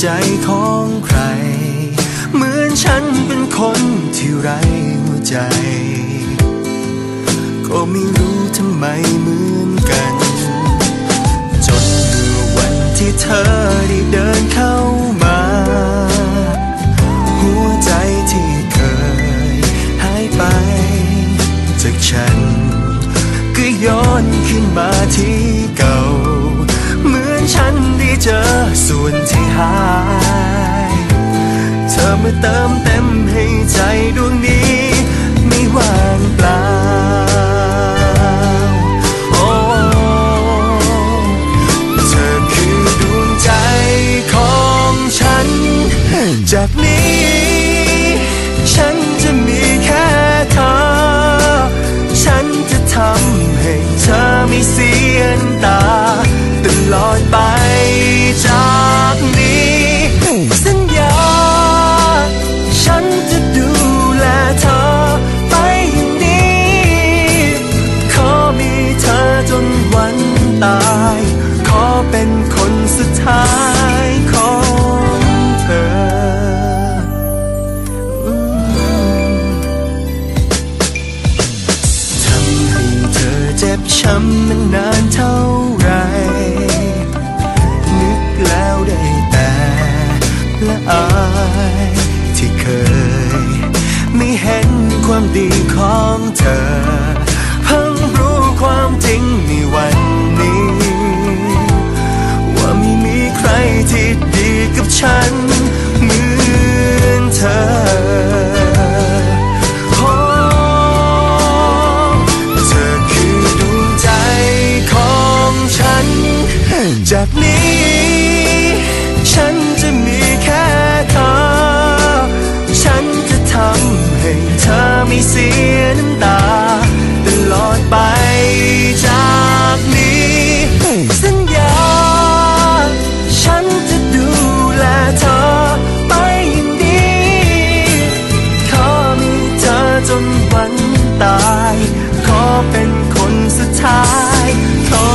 ใจของใคร เหมือนฉันเป็นคนที่ไร้หัวใจ ก็ไม่รู้ทำไมเหมือนกัน จนเมื่อวันที่เธอได้เดินเข้ามา หัวใจที่เคยหายไป จากฉัน ก็ย้อนขึ้นมาที่ ส่วนที่หาย เธอมาเติมเต็มให้ใจดวงนี้ ไม่ว่างเปล่า โอ้เธอคือดวงใจของฉัน จากนี้ ฉันจะมีแค่เธอ ฉันจะทำให้เธอไม่เสียนตาตลอดไป ช้ำมันนานเท่าไร นึกแล้วได้แต่ละอายที่เคย ไม่เห็นความดีของเธอ จากนี้ ฉันจะมีแค่เธอ ฉันจะทำให้เธอไม่เสียน้ำตา ตลอดไปจากนี้ สัญญา ฉันจะดูแลเธอไปอย่างดีขอมีเธอจนวันตาย ขอเป็นคนสุดท้ายขอ